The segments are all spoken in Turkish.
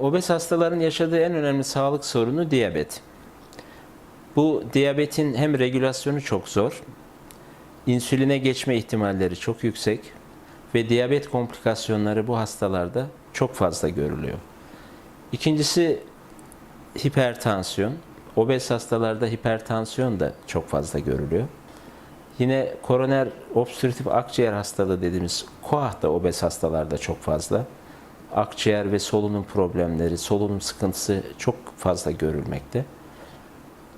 Obez hastaların yaşadığı en önemli sağlık sorunu diyabet. Bu diyabetin hem regülasyonu çok zor, insüline geçme ihtimalleri çok yüksek ve diyabet komplikasyonları bu hastalarda çok fazla görülüyor. İkincisi hipertansiyon. Obez hastalarda hipertansiyon da çok fazla görülüyor. Yine koroner obstrüktif akciğer hastalığı dediğimiz KOAH da obez hastalarda çok fazla. Akciğer ve solunum problemleri, solunum sıkıntısı çok fazla görülmekte.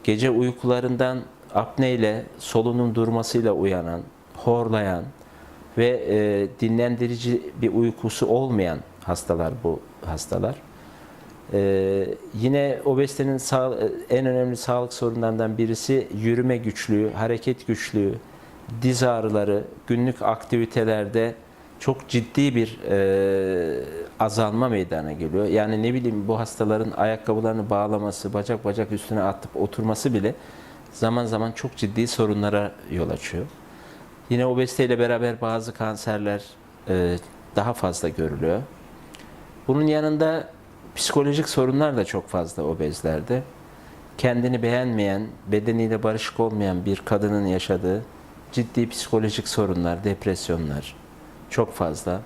Gece uykularından apne ile solunum durmasıyla uyanan, horlayan ve e, dinlendirici bir uykusu olmayan hastalar bu hastalar. Ee, yine obezitenin sağ- en önemli sağlık sorunlarından birisi yürüme güçlüğü, hareket güçlüğü, diz ağrıları, günlük aktivitelerde çok ciddi bir e, azalma meydana geliyor. Yani ne bileyim bu hastaların ayakkabılarını bağlaması, bacak bacak üstüne atıp oturması bile zaman zaman çok ciddi sorunlara yol açıyor. Yine obeziteyle beraber bazı kanserler e, daha fazla görülüyor. Bunun yanında psikolojik sorunlar da çok fazla obezlerde. Kendini beğenmeyen, bedeniyle barışık olmayan bir kadının yaşadığı ciddi psikolojik sorunlar, depresyonlar çok fazla.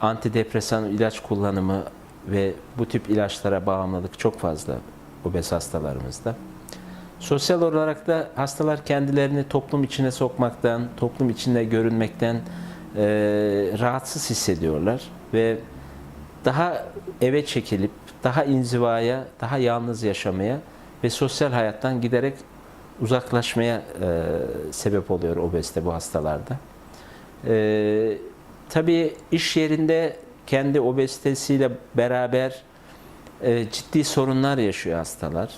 Antidepresan ilaç kullanımı ve bu tip ilaçlara bağımlılık çok fazla obez hastalarımızda. Sosyal olarak da hastalar kendilerini toplum içine sokmaktan, toplum içinde görünmekten eee, rahatsız hissediyorlar ve daha eve çekilip, daha inzivaya, daha yalnız yaşamaya ve sosyal hayattan giderek uzaklaşmaya eee, sebep oluyor obezite bu hastalarda. Eee tabii iş yerinde kendi obezitesiyle beraber e, ciddi sorunlar yaşıyor hastalar.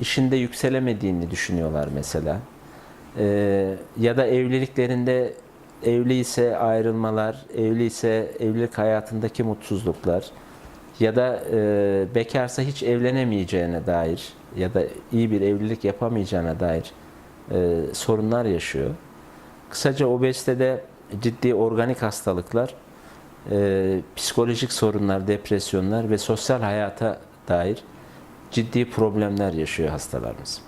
İşinde yükselemediğini düşünüyorlar mesela. E, ya da evliliklerinde evliyse ayrılmalar, evliyse evlilik hayatındaki mutsuzluklar ya da e, bekarsa hiç evlenemeyeceğine dair ya da iyi bir evlilik yapamayacağına dair e, sorunlar yaşıyor. Kısaca obezitede ciddi organik hastalıklar, e, psikolojik sorunlar, depresyonlar ve sosyal hayata dair ciddi problemler yaşıyor hastalarımız.